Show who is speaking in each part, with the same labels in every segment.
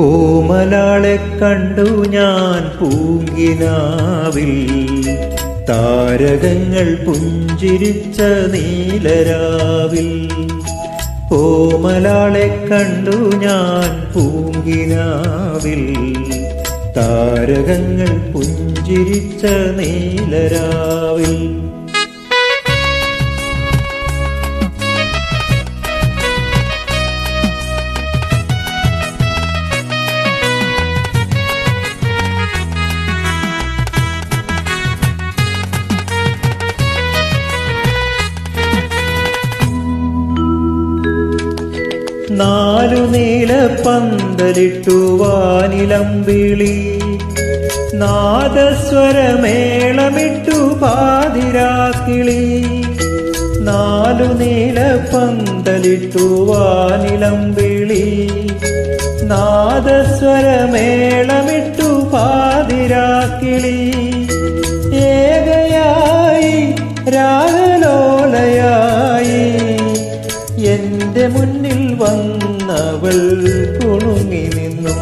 Speaker 1: കോമലാളെ കണ്ടു ഞാൻ പൂങ്കിനാവിൽ. താരകങ്ങൾ പുഞ്ചിരിച്ച നീലരാവിൽ. കോമലാളെ കണ്ടു ഞാൻ പൂങ്കിനാവിൽ. താരകങ്ങൾ പുഞ്ചിരിച്ച നീലരാവിൽ. നാലു നീല പന്തലിട്ടു വാനിലമ്പിളി നാദസ്വരമേളമിട്ടു പാതിരാക്കിളി. നാലു നീല പന്തലിട്ടു വാനിലമ്പിളി നാദസ്വരമേളമിട്ടു പാതിരാക്കിളി. വന്നവൾ കുണുങ്ങി നിന്നു.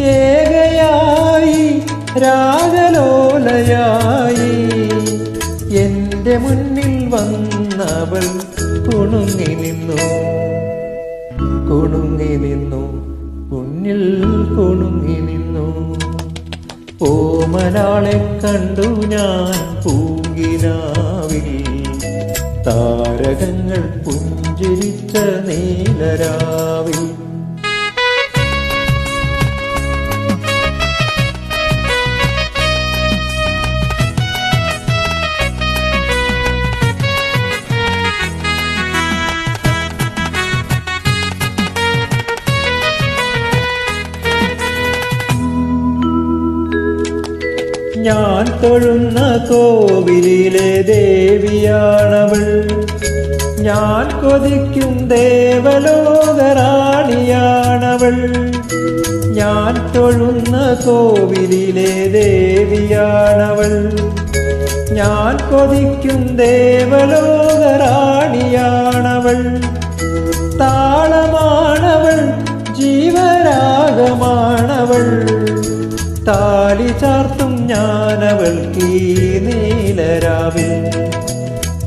Speaker 1: ഏകയായി രാഗലോലയായി എന്റെ മുന്നിൽ വന്നവൾ കുണുങ്ങി നിന്നു. കുണുങ്ങി നിന്നു. മുന്നിൽ കുണുങ്ങി നിന്നു. ഓമനാളെ കണ്ടു ഞാൻ പൂങ്കിനാവിൽ താരകങ്ങൾ പുഞ്ചിരിച്ച നീലരാവിൽ ഞാൻ തൊഴുന്ന കോവിലിലെ ദേവിയാണവൾ. ഞാൻ കൊതിക്കും ദേവലോകറാണിയാണവൾ. ഞാൻ തൊഴുന്ന കോവിലിലെ ദേവിയാണവൾ. ഞാൻ കൊതിക്കും ദേവലോകറാണിയാണവൾ. താളമാണവൾ ജീവരാഗമാണവൾ. താലി ചാർത്തും ഞാനവൾക്ക് നീലരാവിൽ.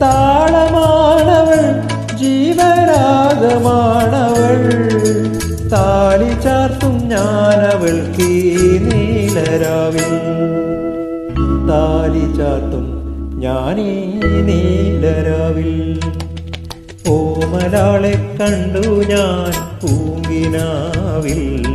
Speaker 1: താളമാണവൾ ജീവരാഗമാണവൾ. താലി ചാർത്തും ഞാനവൾക്ക് നീലരാവിൽ. താലി ചാർത്തും ഞാനീ നീലരാവിൽ. ഓമലാളെ കണ്ടു ഞാൻ പൂങ്കിനാവിൽ.